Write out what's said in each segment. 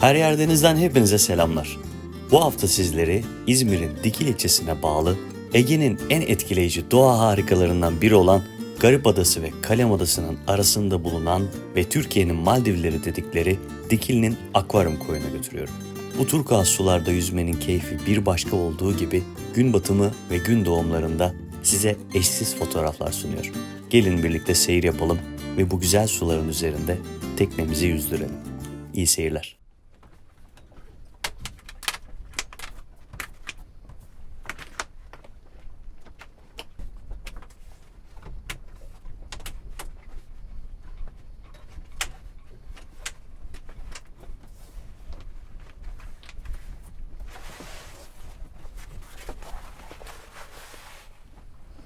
Her yerdenizden hepinize selamlar. Bu hafta sizleri İzmir'in Dikil ilçesine bağlı Ege'nin en etkileyici doğa harikalarından biri olan Garip Adası ve Kalem Adası'nın arasında bulunan ve Türkiye'nin Maldivleri dedikleri Dikil'in akvaryum koyuna götürüyorum. Bu turkuaz sularda yüzmenin keyfi bir başka olduğu gibi gün batımı ve gün doğumlarında size eşsiz fotoğraflar sunuyor. Gelin birlikte seyir yapalım ve bu güzel suların üzerinde teknemizi yüzdürelim. İyi seyirler.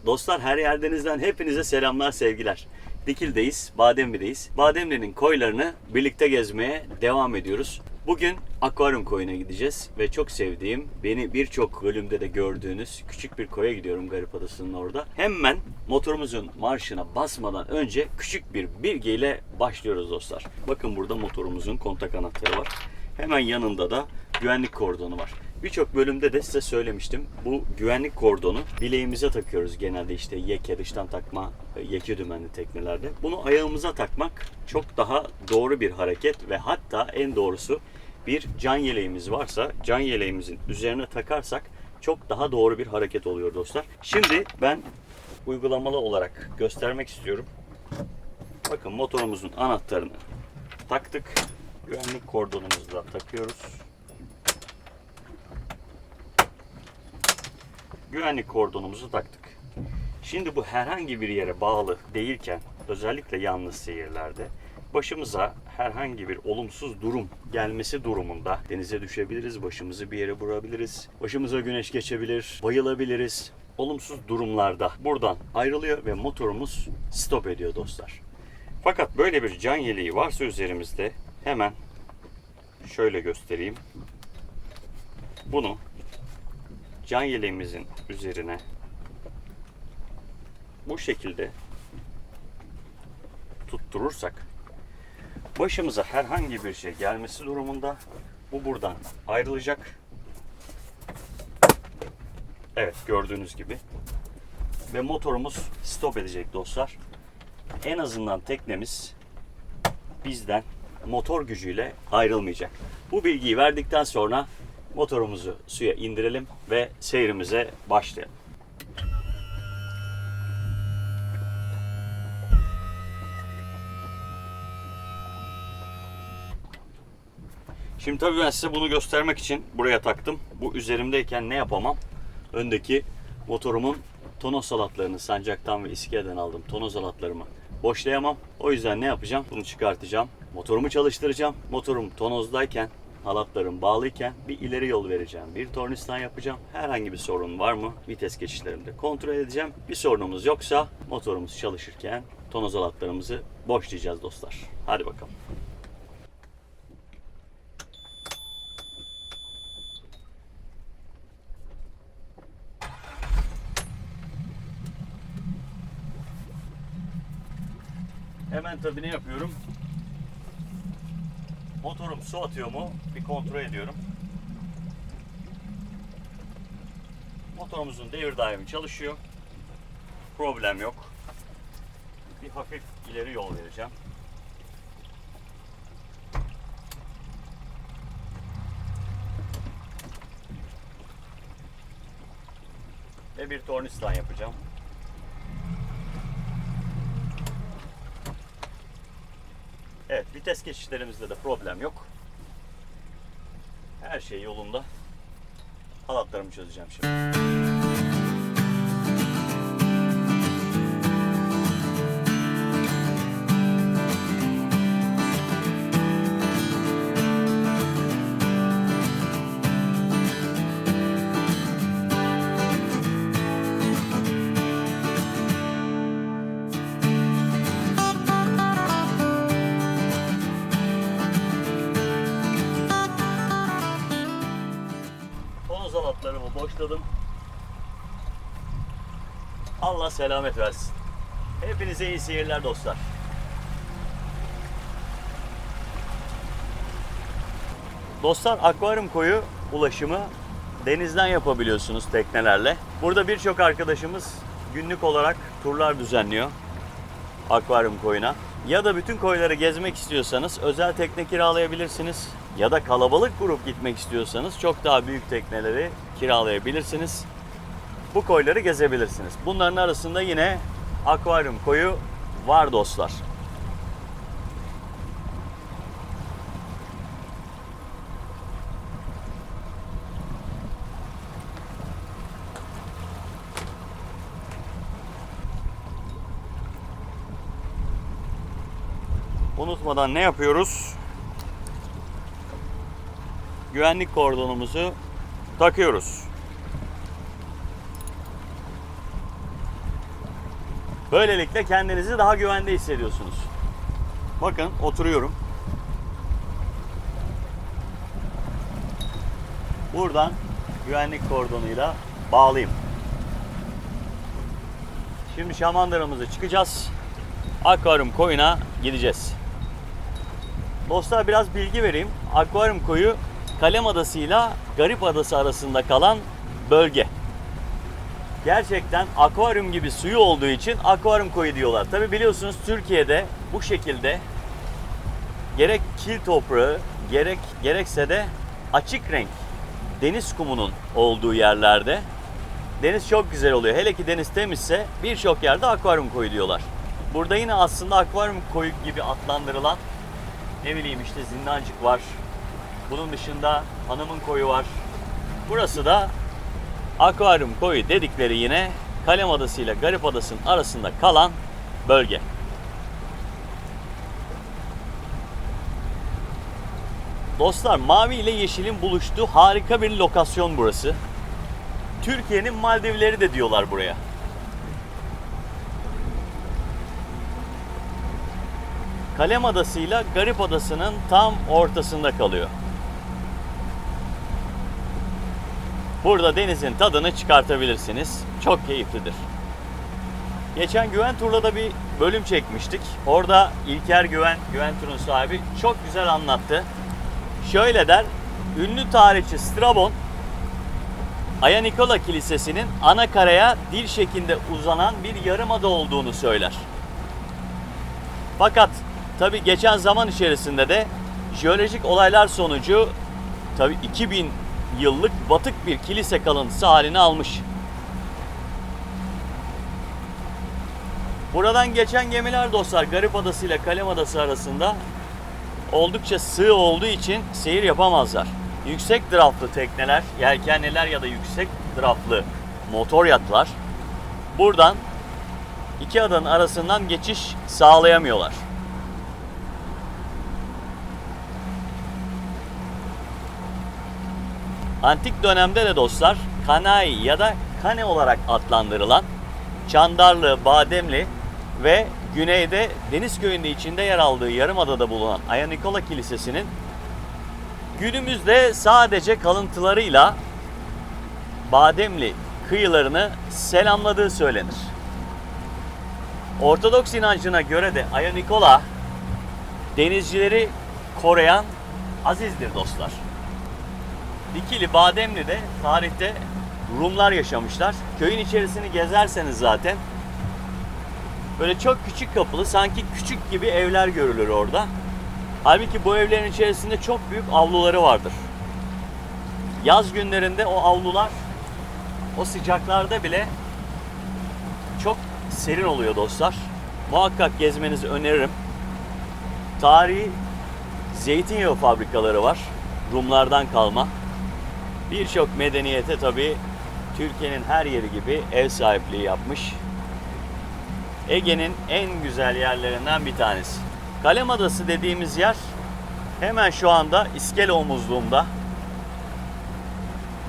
Dostlar her yerdenizden hepinize selamlar sevgiler. Dikil'deyiz, Bademli'deyiz. Bademli'nin koylarını birlikte gezmeye devam ediyoruz. Bugün akvaryum koyuna gideceğiz ve çok sevdiğim, beni birçok bölümde de gördüğünüz küçük bir koya gidiyorum Garip Adası'nın orada. Hemen motorumuzun marşına basmadan önce küçük bir bilgiyle başlıyoruz dostlar. Bakın burada motorumuzun kontak anahtarı var. Hemen yanında da güvenlik kordonu var. Birçok bölümde de size söylemiştim. Bu güvenlik kordonu bileğimize takıyoruz genelde işte yeke dıştan takma e, yeke dümenli teknelerde. Bunu ayağımıza takmak çok daha doğru bir hareket ve hatta en doğrusu bir can yeleğimiz varsa can yeleğimizin üzerine takarsak çok daha doğru bir hareket oluyor dostlar. Şimdi ben uygulamalı olarak göstermek istiyorum. Bakın motorumuzun anahtarını taktık. Güvenlik kordonumuzu da takıyoruz. Güvenlik kordonumuzu taktık. Şimdi bu herhangi bir yere bağlı değilken özellikle yalnız seyirlerde başımıza herhangi bir olumsuz durum gelmesi durumunda denize düşebiliriz, başımızı bir yere vurabiliriz, başımıza güneş geçebilir, bayılabiliriz. Olumsuz durumlarda buradan ayrılıyor ve motorumuz stop ediyor dostlar. Fakat böyle bir can yeleği varsa üzerimizde hemen şöyle göstereyim. Bunu can yeleğimizin üzerine bu şekilde tutturursak başımıza herhangi bir şey gelmesi durumunda bu buradan ayrılacak. Evet gördüğünüz gibi ve motorumuz stop edecek dostlar. En azından teknemiz bizden motor gücüyle ayrılmayacak. Bu bilgiyi verdikten sonra motorumuzu suya indirelim ve seyrimize başlayalım. Şimdi tabii ben size bunu göstermek için buraya taktım. Bu üzerimdeyken ne yapamam? Öndeki motorumun tonoz salatlarını sancaktan ve iskeleden aldım. Tonoz salatlarımı boşlayamam. O yüzden ne yapacağım? Bunu çıkartacağım. Motorumu çalıştıracağım. Motorum tonozdayken halatlarım bağlıyken bir ileri yol vereceğim. Bir tornistan yapacağım. Herhangi bir sorun var mı? Vites geçişlerimde kontrol edeceğim. Bir sorunumuz yoksa motorumuz çalışırken tonoz halatlarımızı boşlayacağız dostlar. Hadi bakalım. Hemen tabii ne yapıyorum? Motorum su atıyor mu bir kontrol ediyorum. Motorumuzun devir daimi çalışıyor. Problem yok. Bir hafif ileri yol vereceğim. Ve bir tornistan yapacağım. Evet, vites geçişlerimizde de problem yok. Her şey yolunda. Halatlarımı çözeceğim şimdi. Boşladım. Allah selamet versin. Hepinize iyi seyirler dostlar. Dostlar akvaryum koyu ulaşımı denizden yapabiliyorsunuz teknelerle. Burada birçok arkadaşımız günlük olarak turlar düzenliyor akvaryum koyuna. Ya da bütün koyları gezmek istiyorsanız özel tekne kiralayabilirsiniz. Ya da kalabalık grup gitmek istiyorsanız çok daha büyük tekneleri kiralayabilirsiniz. Bu koyları gezebilirsiniz. Bunların arasında yine akvaryum koyu var dostlar. Unutmadan ne yapıyoruz? Güvenlik kordonumuzu takıyoruz. Böylelikle kendinizi daha güvende hissediyorsunuz. Bakın oturuyorum. Buradan güvenlik kordonuyla bağlayayım. Şimdi şamandıramızı çıkacağız. Akvaryum koyuna gideceğiz. Dostlar biraz bilgi vereyim. Akvaryum koyu Kalem Adası ile Garip Adası arasında kalan bölge. Gerçekten akvaryum gibi suyu olduğu için akvaryum koyu diyorlar. Tabi biliyorsunuz Türkiye'de bu şekilde gerek kil toprağı gerek gerekse de açık renk deniz kumunun olduğu yerlerde deniz çok güzel oluyor. Hele ki deniz temizse birçok yerde akvaryum koyu diyorlar. Burada yine aslında akvaryum koyu gibi adlandırılan ne bileyim işte zindancık var. Bunun dışında hanımın koyu var. Burası da akvaryum koyu dedikleri yine Kalem Adası ile Garip Adası'nın arasında kalan bölge. Dostlar mavi ile yeşilin buluştuğu harika bir lokasyon burası. Türkiye'nin Maldivleri de diyorlar buraya. Kalem Adası ile Garip Adası'nın tam ortasında kalıyor. Burada denizin tadını çıkartabilirsiniz. Çok keyiflidir. Geçen Güven Tur'la da bir bölüm çekmiştik. Orada İlker Güven, Güven Tur'un sahibi çok güzel anlattı. Şöyle der, ünlü tarihçi Strabon, Aya Nikola Kilisesi'nin ana karaya dil şeklinde uzanan bir yarımada olduğunu söyler. Fakat tabi geçen zaman içerisinde de jeolojik olaylar sonucu tabi 2000 yıllık batık bir kilise kalıntısı halini almış. Buradan geçen gemiler dostlar Garip Adası ile Kalem Adası arasında oldukça sığ olduğu için seyir yapamazlar. Yüksek draftlı tekneler, yelkenliler ya da yüksek draftlı motor yatlar buradan iki adanın arasından geçiş sağlayamıyorlar. Antik dönemde de dostlar Kanai ya da Kane olarak adlandırılan Çandarlı, Bademli ve güneyde Deniz Köyü'nde içinde yer aldığı yarımadada bulunan Aya Nikola Kilisesi'nin günümüzde sadece kalıntılarıyla Bademli kıyılarını selamladığı söylenir. Ortodoks inancına göre de Aya Nikola denizcileri koruyan azizdir dostlar. Dikili Bademli'de tarihte Rumlar yaşamışlar. Köyün içerisini gezerseniz zaten böyle çok küçük kapılı sanki küçük gibi evler görülür orada. Halbuki bu evlerin içerisinde çok büyük avluları vardır. Yaz günlerinde o avlular o sıcaklarda bile çok serin oluyor dostlar. Muhakkak gezmenizi öneririm. Tarihi zeytinyağı fabrikaları var. Rumlardan kalma. Birçok medeniyete tabi Türkiye'nin her yeri gibi ev sahipliği yapmış. Ege'nin en güzel yerlerinden bir tanesi. Kalem Adası dediğimiz yer hemen şu anda İskele omuzluğumda.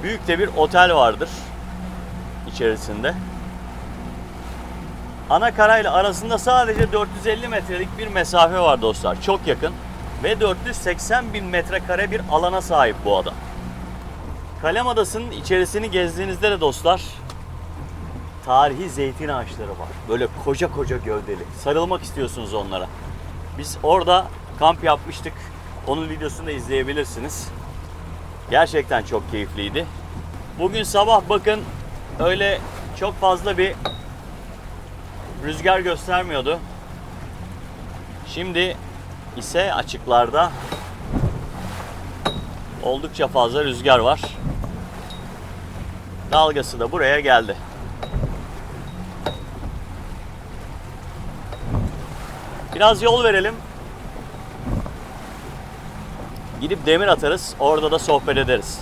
Büyük de bir otel vardır içerisinde. Ana karayla arasında sadece 450 metrelik bir mesafe var dostlar. Çok yakın. Ve 480 bin metrekare bir alana sahip bu ada. Kalem Adası'nın içerisini gezdiğinizde de dostlar tarihi zeytin ağaçları var. Böyle koca koca gövdeli. Sarılmak istiyorsunuz onlara. Biz orada kamp yapmıştık. Onun videosunu da izleyebilirsiniz. Gerçekten çok keyifliydi. Bugün sabah bakın öyle çok fazla bir rüzgar göstermiyordu. Şimdi ise açıklarda oldukça fazla rüzgar var. Dalgası da buraya geldi. Biraz yol verelim. Gidip demir atarız. Orada da sohbet ederiz.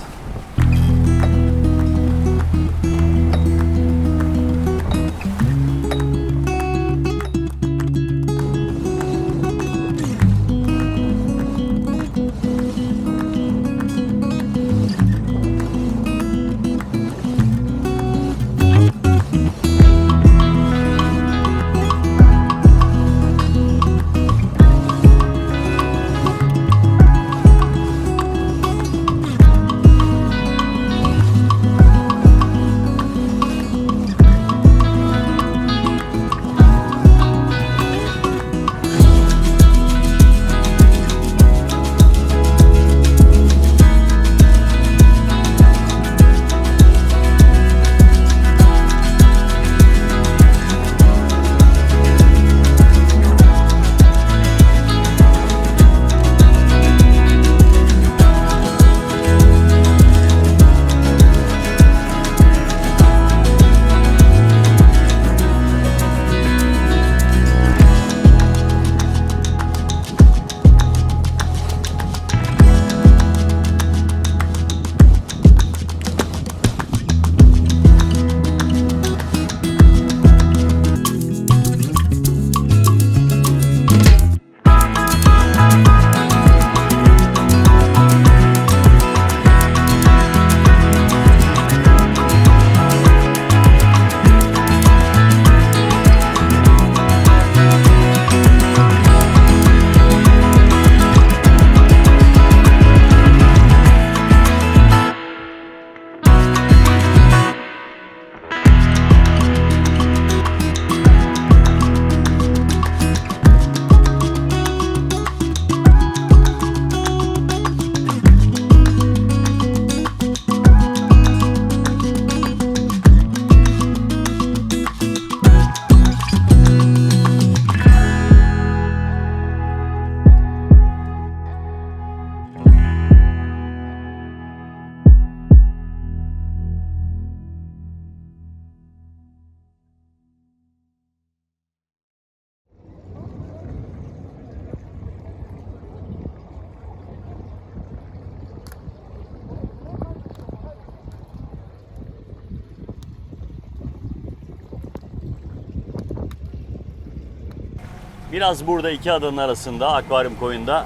Biraz burada iki adanın arasında akvaryum koyunda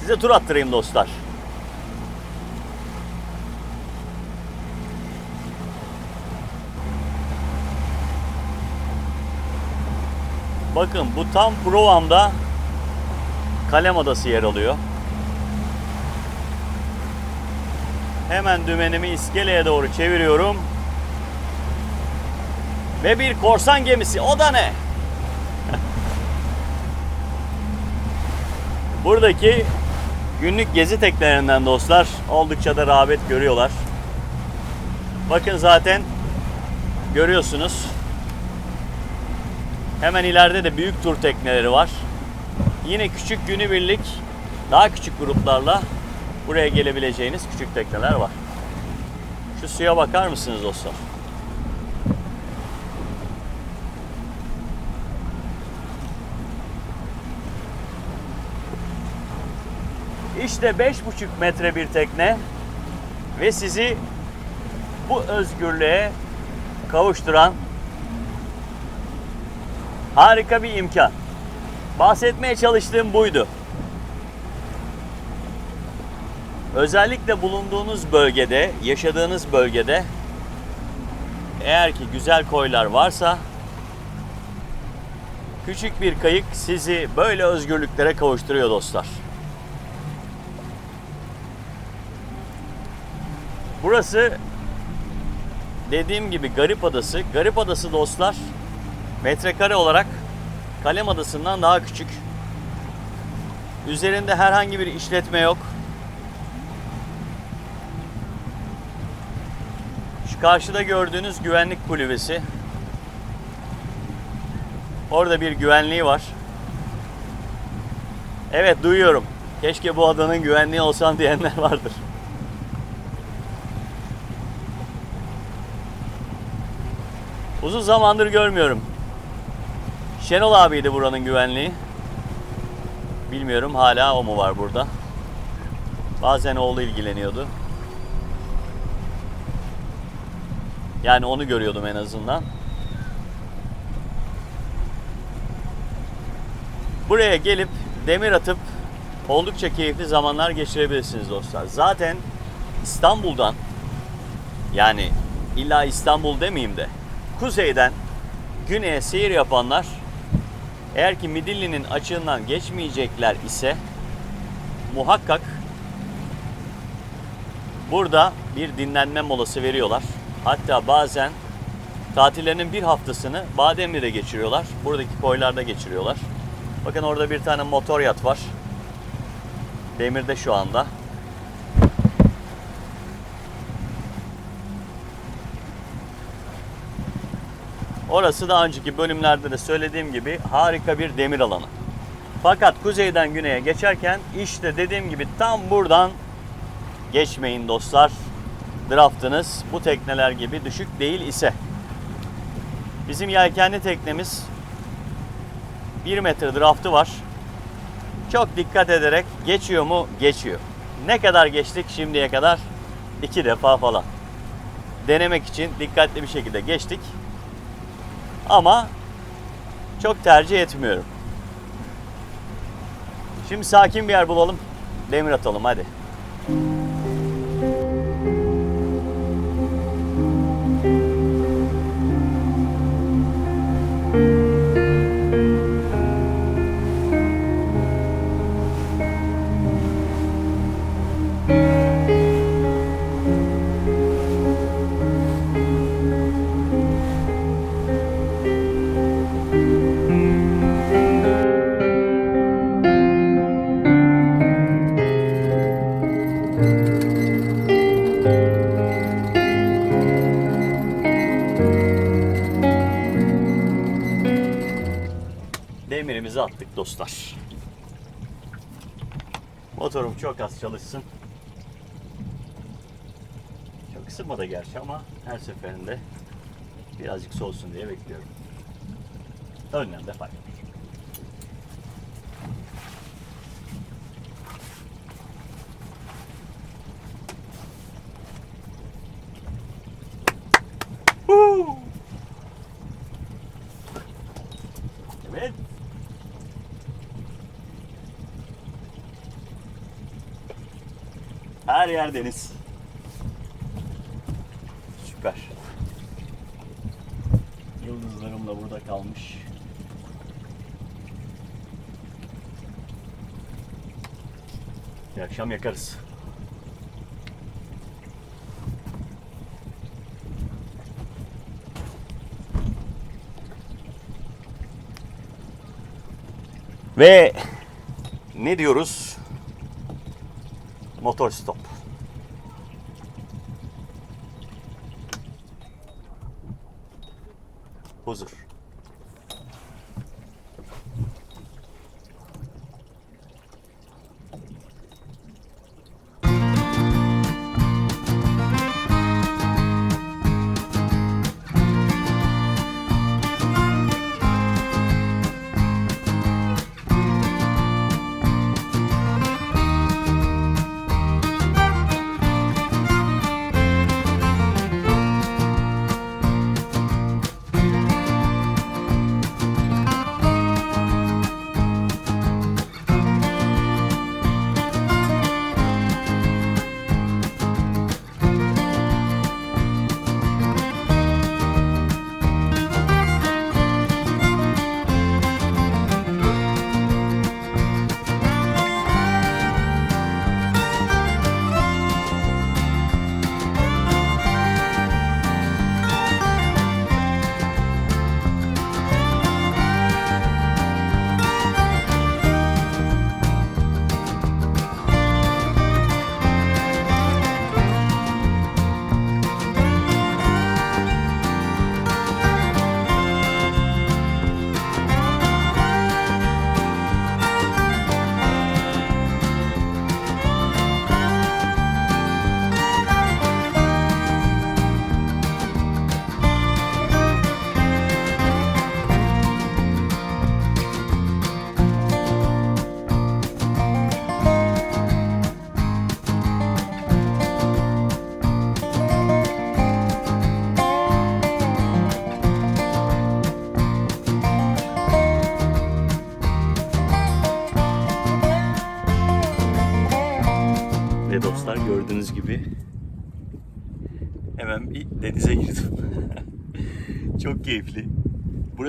size tur attırayım dostlar. Bakın bu tam provamda Kalem Adası yer alıyor. Hemen dümenimi iskeleye doğru çeviriyorum. Ve bir korsan gemisi. O da ne? Buradaki günlük gezi teknelerinden dostlar oldukça da rağbet görüyorlar. Bakın zaten görüyorsunuz. Hemen ileride de büyük tur tekneleri var. Yine küçük günübirlik daha küçük gruplarla buraya gelebileceğiniz küçük tekneler var. Şu suya bakar mısınız dostlar? İşte 5,5 metre bir tekne ve sizi bu özgürlüğe kavuşturan harika bir imkan. Bahsetmeye çalıştığım buydu. Özellikle bulunduğunuz bölgede, yaşadığınız bölgede eğer ki güzel koylar varsa küçük bir kayık sizi böyle özgürlüklere kavuşturuyor dostlar. Burası dediğim gibi Garip Adası. Garip Adası dostlar metrekare olarak Kalem Adası'ndan daha küçük. Üzerinde herhangi bir işletme yok. Şu karşıda gördüğünüz güvenlik kulübesi. Orada bir güvenliği var. Evet duyuyorum. Keşke bu adanın güvenliği olsam diyenler vardır. Uzun zamandır görmüyorum. Şenol abiydi buranın güvenliği. Bilmiyorum hala o mu var burada. Bazen oğlu ilgileniyordu. Yani onu görüyordum en azından. Buraya gelip demir atıp oldukça keyifli zamanlar geçirebilirsiniz dostlar. Zaten İstanbul'dan yani illa İstanbul demeyeyim de kuzeyden güneye seyir yapanlar eğer ki Midilli'nin açığından geçmeyecekler ise muhakkak burada bir dinlenme molası veriyorlar. Hatta bazen tatillerinin bir haftasını Bademli'de geçiriyorlar. Buradaki koylarda geçiriyorlar. Bakın orada bir tane motor yat var. Demirde şu anda. Orası daha önceki bölümlerde de söylediğim gibi harika bir demir alanı. Fakat kuzeyden güneye geçerken işte dediğim gibi tam buradan geçmeyin dostlar. Draftınız bu tekneler gibi düşük değil ise. Bizim yelkenli teknemiz 1 metre draftı var. Çok dikkat ederek geçiyor mu? Geçiyor. Ne kadar geçtik şimdiye kadar? İki defa falan. Denemek için dikkatli bir şekilde geçtik. Ama çok tercih etmiyorum. Şimdi sakin bir yer bulalım. Demir atalım hadi. Attık dostlar. Motorum çok az çalışsın. Çok ısınmadı gerçi ama her seferinde birazcık soğusun diye bekliyorum. Önlemde fayda var. Huu! Evet. Her yer deniz. Süper. Yıldızlarım da burada kalmış. Bir akşam yakarız. Ve ne diyoruz? Motor stop. Huzur.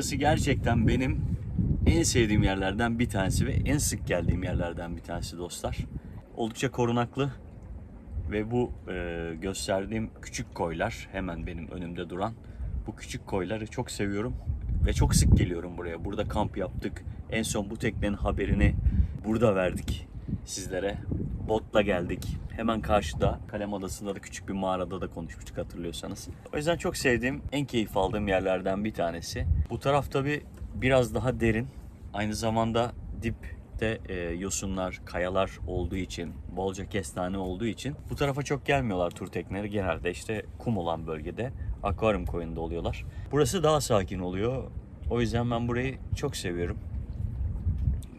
Burası gerçekten benim en sevdiğim yerlerden bir tanesi ve en sık geldiğim yerlerden bir tanesi dostlar. Oldukça korunaklı ve bu e, gösterdiğim küçük koylar hemen benim önümde duran bu küçük koyları çok seviyorum ve çok sık geliyorum buraya. Burada kamp yaptık. En son bu teknenin haberini burada verdik sizlere. Botla geldik. Hemen karşıda Kalem Adası'nda da küçük bir mağarada da konuşmuştuk hatırlıyorsanız. O yüzden çok sevdiğim, en keyif aldığım yerlerden bir tanesi. Bu taraf tabi biraz daha derin. Aynı zamanda dipte e, yosunlar, kayalar olduğu için, bolca kestane olduğu için bu tarafa çok gelmiyorlar tur tekneleri. Genelde işte kum olan bölgede, akvaryum koyunda oluyorlar. Burası daha sakin oluyor. O yüzden ben burayı çok seviyorum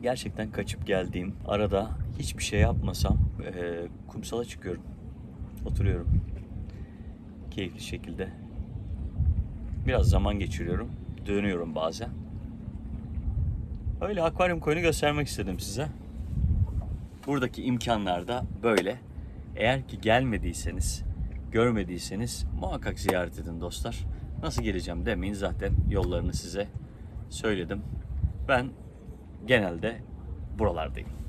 gerçekten kaçıp geldiğim arada hiçbir şey yapmasam e, kumsala çıkıyorum. Oturuyorum. Keyifli şekilde. Biraz zaman geçiriyorum. Dönüyorum bazen. Öyle akvaryum koyunu göstermek istedim size. Buradaki imkanlar da böyle. Eğer ki gelmediyseniz, görmediyseniz muhakkak ziyaret edin dostlar. Nasıl geleceğim demeyin zaten yollarını size söyledim. Ben genelde buralardayım.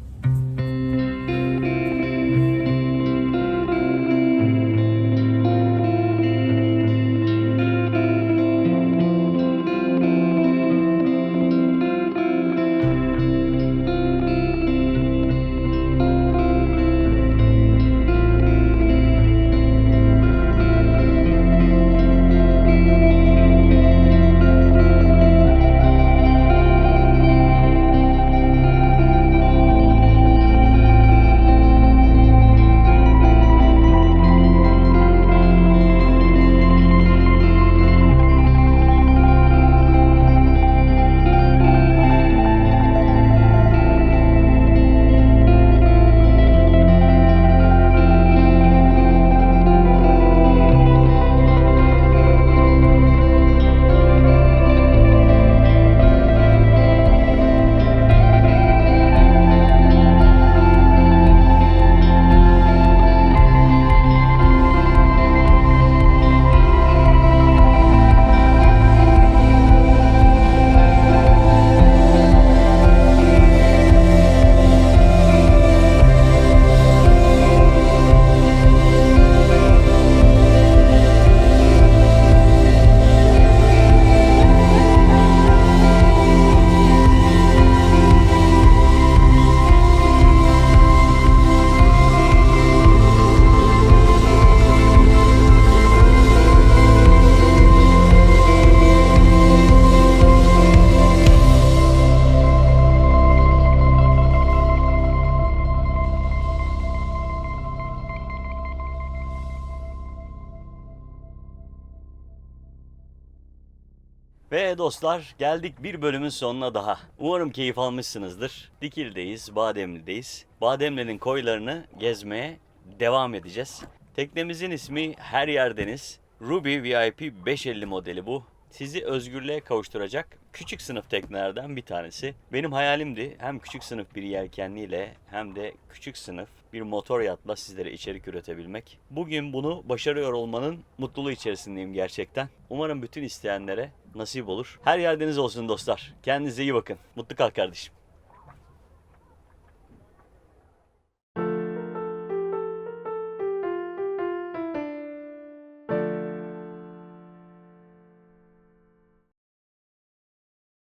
Ve dostlar geldik bir bölümün sonuna daha. Umarım keyif almışsınızdır. Dikil'deyiz, Bademli'deyiz. Bademli'nin koylarını gezmeye devam edeceğiz. Teknemizin ismi Her Yerdeniz. Ruby VIP 550 modeli bu. Sizi özgürlüğe kavuşturacak küçük sınıf teknelerden bir tanesi. Benim hayalimdi hem küçük sınıf bir yelkenliyle hem de küçük sınıf bir motor yatla sizlere içerik üretebilmek. Bugün bunu başarıyor olmanın mutluluğu içerisindeyim gerçekten. Umarım bütün isteyenlere nasip olur. Her yerdeniz olsun dostlar. Kendinize iyi bakın. Mutlu kal kardeşim.